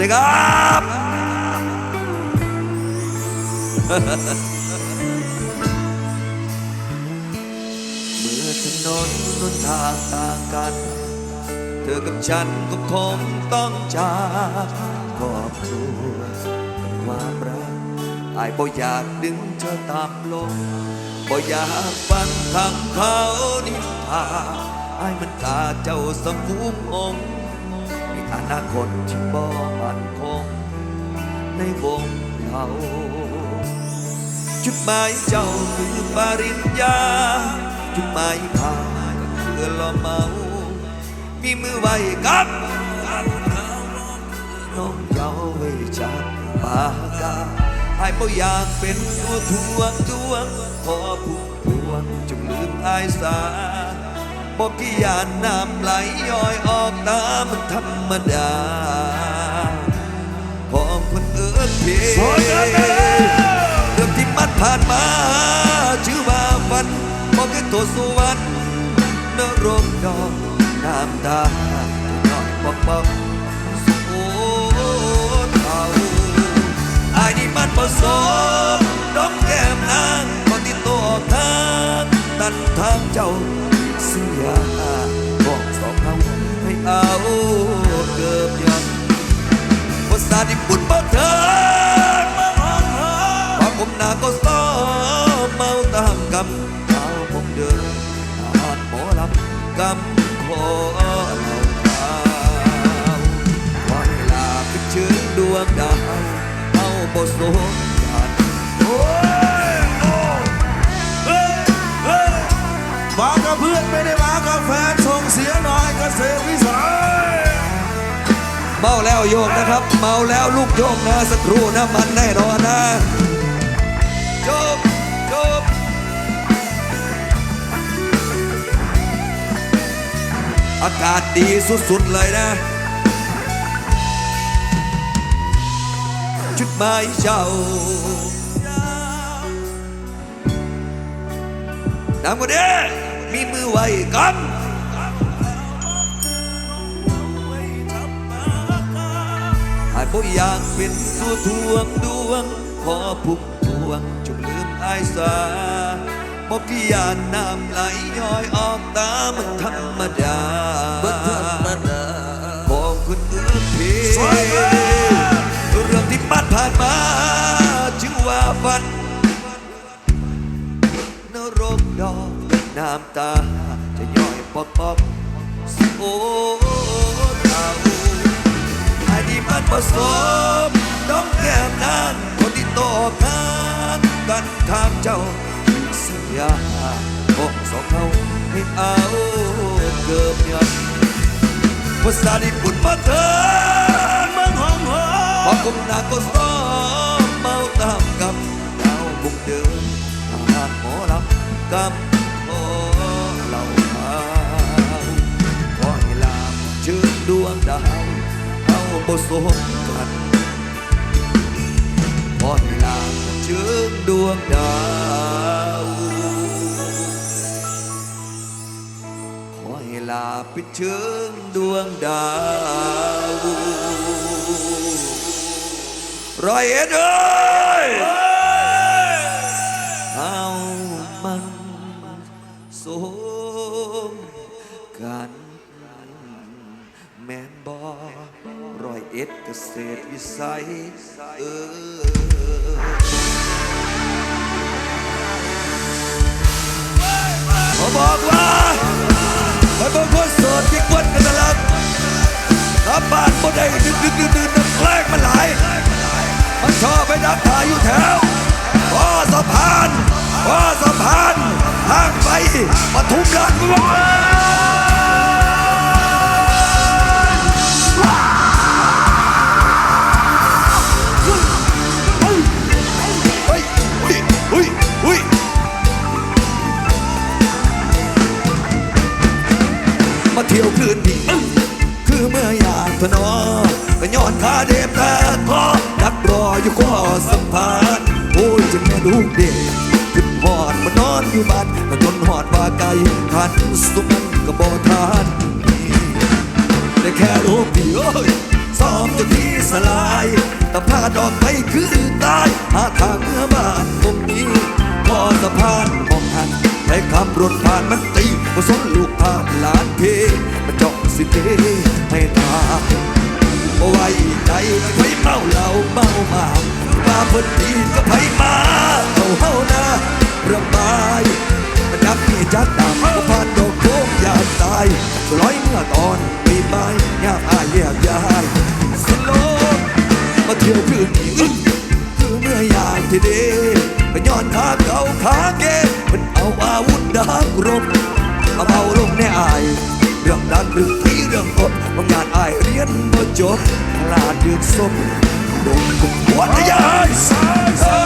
ดีครับ เมื่อถนนหนทางต่างกัน เธอกับฉันก็คงต้องจากครอบครัวความรักอายบ่อยากดึงเธอตามลงบ่อยากฟังคำเขานินทาอายมันตาเจ้าสมภูมิอง อนาคตที่บ่มั่นคงในวงเราจุดหมายเจ้าคือปริญญา จุดหมายพาก็คือละเมา มีมือไว้กับน้องเยาวไว้จากปากกาไอ้บ่อยากเป็นตัวทวงดวง ขอผู้พวงจงลืมอายสา บอกกี่ยานน้ำไหลย้อยออกตามันธรรมดาพอคนเอื้อเพยงเรื่องที่มันผ่านมา ชื่อว่าฝันบอกคือตัวสวรรค์นรกดอกน้ำตาน้อยบอกบอกโอ้เขาไอ้นี่มันผสมดอกแก้มนางคนที่ตัวทางตันทางเจ้า เสียบอกสองเขาให้เอาเกือบยันภาษาที่พูดบ่เถิดความผมหนาก็ซ้อมเมาตามกำเท้าผมเดินอานหมอลำกำขอเราข่าวว่าเวลาไปเชิญดวงดาวเอาบ่สมกั ไม่ได้มากับแฟนส่งเสียหน่อยเกษตรวิสัยเมาแล้วโยมนะครับ เมาแล้วลูกโยมนะสักครู่นะมันแน่นอนนะจบจบอากาศดีสุดๆเลยนะ จุดหมายเจ้านำกันเด้ มีมือไว้กำหากบ่อยากเป็นตัวทวงดวง ขอพุ่มพวงจงลืมอายสาบอกที่ยานน้ำไหลย้อยออกตามันธรรมดามันธรรมดาบอกคุณเอื้อเพสวยงามเรื่องที่ผ่านผ่านมา ชื่อว่าฝันนำตา จะย่อยปอกปอกโอ้เท่าไอ้นี่มันผสมน้องแก้มนางคนที่โตกันกันทางเจ้าเสียบอกสองเขาให้เอาเกือบยันภาษาญี่ปุ่นมาเถิดเมืองของหัวพอกุมนาก็ซ้อมเมาตามกับดาวบุกเดินทหารหมอลำกับ สมกันขอให้ลามเชิงดวงดาวขอให้ลาไปเชิญดวงดาวรอยเอ็ดเอ้ย เกษวิสัยเออขอบอกว่าไปบางคนโสดที่กวนกันตะลับกลับบานบ่ได้ดึกดึกดื่นดื่นน้ำแกล้งมันหลายมันชอบไปดักถ่ายอยู่แถวพ่อสะพานพ่อสะพานทางไปปทุมราชบุรี ทนอก็ย้อนขาเดมแต่ก็ดักรออยู่ข้อสะพานโอ้ยจะแม่ลูกเด็กขึ้นหอดมานอนอยู่บ้านก็จนหอดว่าไกลขันสุมันก็บ่ทานได้แค่รูปเดียวเอ้ยซ้อมจนที่สลายแต่พลาดออกไปคือตายหาทางเมื่อบ้านผมนี้พอสะพานมองหันให้ขับรถผ่านมันตีมาสนลูกพานหลานเพมันจอง สิเทให้ทางบ่ไว้ใจจะไปเมาเหล้าเมามามาพิ่นดีก็ไปมาเอาเฮานะระบายมันจักมีจักดำก็ผ่านดอกโคมอยากตายสลอยเมื่อตอนปีใบายยามอายแยกย้ายสโลว์มาเที่ยวคืนนี้คือเมื่อยามที่เดก็ย้อนขาเก่าขาเกมันเอาอาวุธดักรบเอาเบาลงแน่อาย รื่องนั้นเรื่องนี้เรื่องอดบางงานอายเรียนบ่จบพลาดเดือดสมโดนกุมหัวทะยาน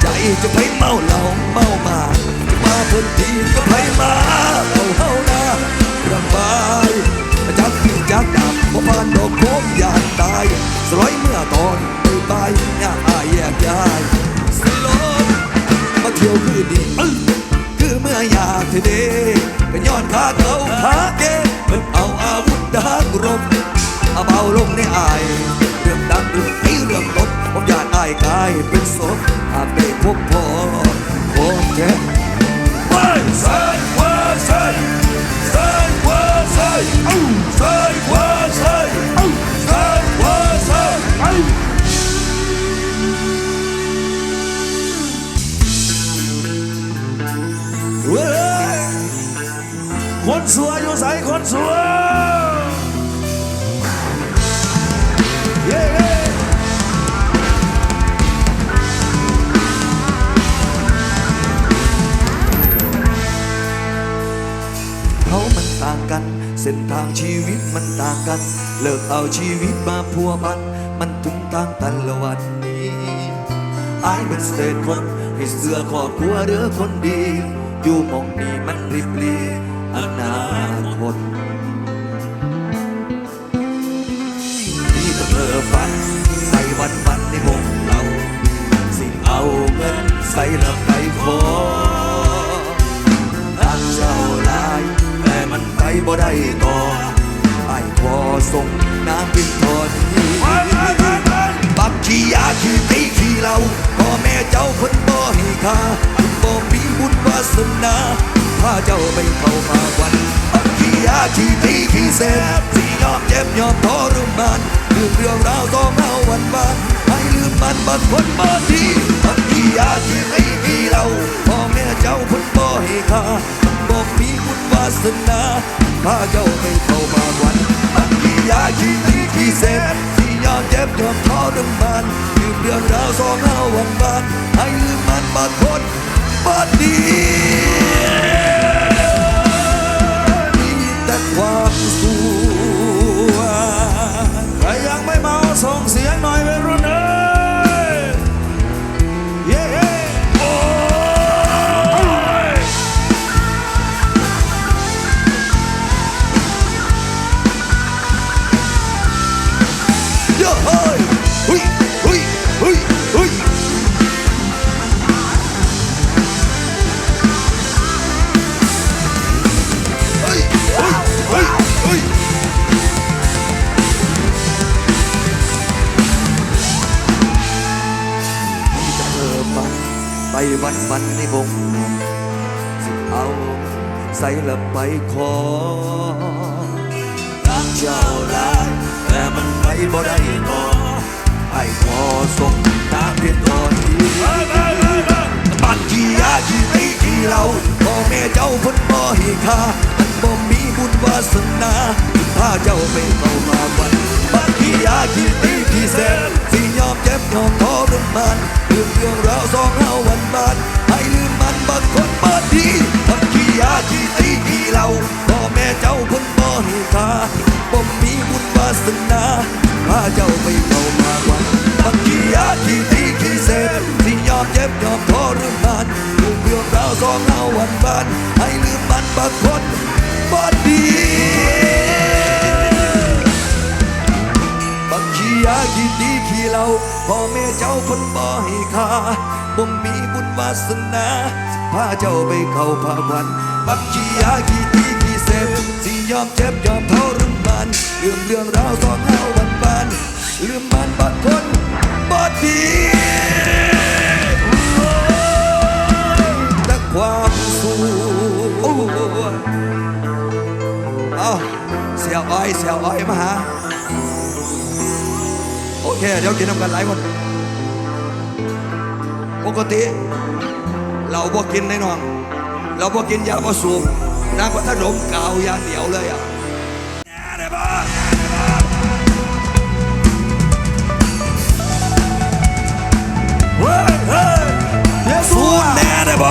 ใจจะไปเมาเหล้าเมามา จะมาเพิ่นทีก็ไปมาเอาเฮานะระบายจักพี่จักดำบ่ผ่านดอกโคมอยากตายสลอยเมื่อตอนไปบายยาอายแยกย้ายสลบมาเที่ยวคือดีอื้อคือเมื่ออยากเทเดก็ย้อนขาเขาขาเกเพิ่นเอาอาวุธดักรบเอาเบาลงในอายเรื่องดังเรื่องให้เรื่องลบผมอยากอายกลายเป็นศพหากได้พบพอโคงแท้ไปซ้ายขวาซ้ายซ้ายขวาซ้ายอู้ซ้ายขวาซ้ายอู้ซ้ายขวาซ้ายอู้เว้ยคนสวยอยู่ใส่คนสวย ส้นทางชีวิตมันต่างกัน เลิกเอาชีวิตมาพัวพัน มันถึงต่างกันละวันนี้อายเป็นสเตทคนให้เสื้อครอบครัวเด้อคนดี อยู่มองนี้มันริบลีอนาคตที่เธอฝันใส่วันวันในวง บ่ได้ต่อไอ้พอส่งน้ำกินทอดนี้บักขี้ยาขี้ตีขี้เหล้าพ่อแม่เจ้าเพิ่นบ่ให้ค่าคุณบ่มีบุญวาสนาพาเจ้าไปเข้ามาวันบักขี้ยาขี้ตีขี้เสพสิยอมเจ็บยอมทรมานลืมเรื่องราวต้องเอาวันวานให้ลืมมันบัดคนบ่ดีบักขี้ยาขี้ตีขี้เหล้าพ่อแม่เจ้าเพิ่นบ่ให้ค่าคุณบ่มีบุญวาสนา พาเจ้าไปเข้ามาวันบักขี้ยาขี้ตีขี้เสพสิยอมเจ็บยอมทรมานลืมเรื่องราวสองเอาวันวานให้ลืมมันบัดคนบ่ดีมีแต่ความสุขใครยังไม่เมาส่งเสียงหน่อย ไปวันวันในวงสิเอาใส่ละไปขอ รักเจ้าหลายแต่มันไปบ่ได้ต่อไอ้ขอส่งทางเพียงตอนนี้บัดขี้ยาขี้ตีขี้เหล้าพ่อแม่เจ้าพิ่นบ่ให้ค่ามันบ่มีบุญวาสนาพาเจ้าไปเข้ามาวันบัดขี้ยาขี้ตีขี้เสพสิยอมเจ็บยอมทรมาน เรื่องราวสองเฮาวันบานให้ลืมมันบางคนบางทีทำขี้ยาที่ตีขี้เราพ่อแม่เจ้าคนบ่ให้ตาบ่มมีบุญวาสนาพาเจ้าไปเข้ามาวันบัำขี้ยาที่ตีขี้เสพที่ยอมเจ็บยอมทรมานถูกเรื่องราวสองเฮาวันบานให้ลืมมันบางคนบางที ยาขี้ดีขี้เหล้าพ่อแม่เจ้าคนบ่ให้ค่าบ่มีบุญวาสนาสิพาเจ้าไปเข้าพาวันบักขี้ยาขี้ดีขี้เสพสิยอมเจ็บยอมทรมานลืมเรื่องราวสองเฮาวันบานลืมมันบางคนบ่ดีแต่ความสุขเอาเสียอ้อยเสียอ้อยมาหา โอเค เดี๋ยวกินน้ำกันหลายคนปกติ เราบ่กินแน่นอน เราบ่กินยาบ่สูบนางก็ถ้าดมกาวอยางเดียวเลยอะสูดแน่ได้บ่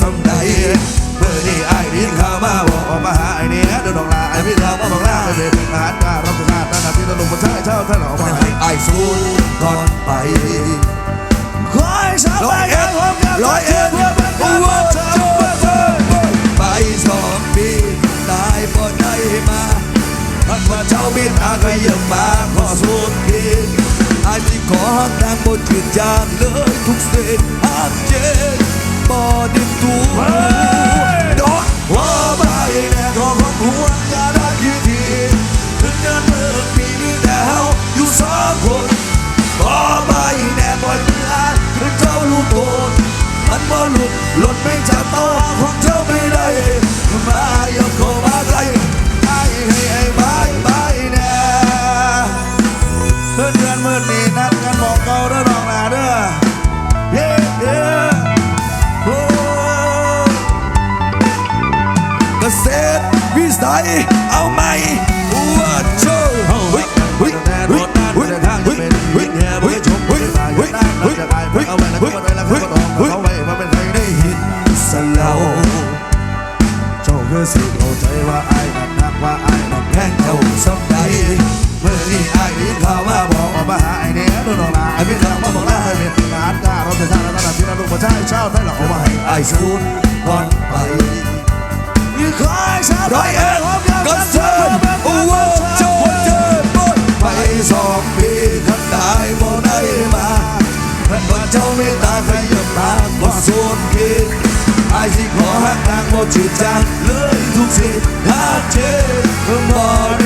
สำใดเมื่อนี่ไอ้ดินข้ามาบอกมาหาไอ้เนี่เดินออกลาไอ้พี่เรามาบอกลาไอ้เป็นทหารการรับราชการนั่นน่ะที่ตะลุมมาใช้เจ้าท่านออกมาไอ้สูนก่อนไปคอยสาร้อยบเอ็ดร้อยเอ็ดว้าเจอเจ็บไปสองปีตายบ่ได้มาพักว่าเจ้าบินอาก็ยังมาขอสูญพิษอาจจะขอหักนางบนจืดจางเลยทุกเส้นหักเจ็บาเป็นใครได้ยินสลาวเจ้าคือสิเข้าใจว่าไอ้นั่นนักว่าไอ้นั่นแข่งเจ้าสมใดเมื่อนี้ไอ้ยินข่าวมาบอกออกมาหาไอ้เนี่ยโดนออกลาไอ้พี่เรามาบอกลาไอ้เป็นทหารกล้ารบราชการระดับที่เราลูกมาใช้เช่าได้หรอเอามาให้ไอ้สูนก่อนไป ยืนคอยชาร้อยเอ็ดก็เซิร์นว่าโชว์เจอปนไปสองปีขันได้บ่ได้มาเพื่อนว่าเจ้าไม่ตาใครยับตาบ่ส่วนคิดไอ้สิขอหักนางบ่จืดจางเลยทุกสิ่งทัดเจ็บบ่ได้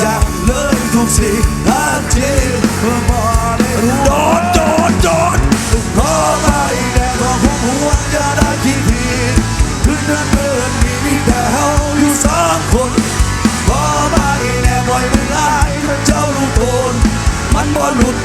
จางเลยทุกสิ่งห้ามเจ็บเพื่อบ่ได้รู้โดนโดนโดนขอไปแน่ก็คงหัวจะได้คิดผิดคืนนั้นเมื่อมีมีแต่เฮาอยู่สองคนขอไปแน่บ่อยไม่ลายเจ้ารู้ทนมันบ่หลุด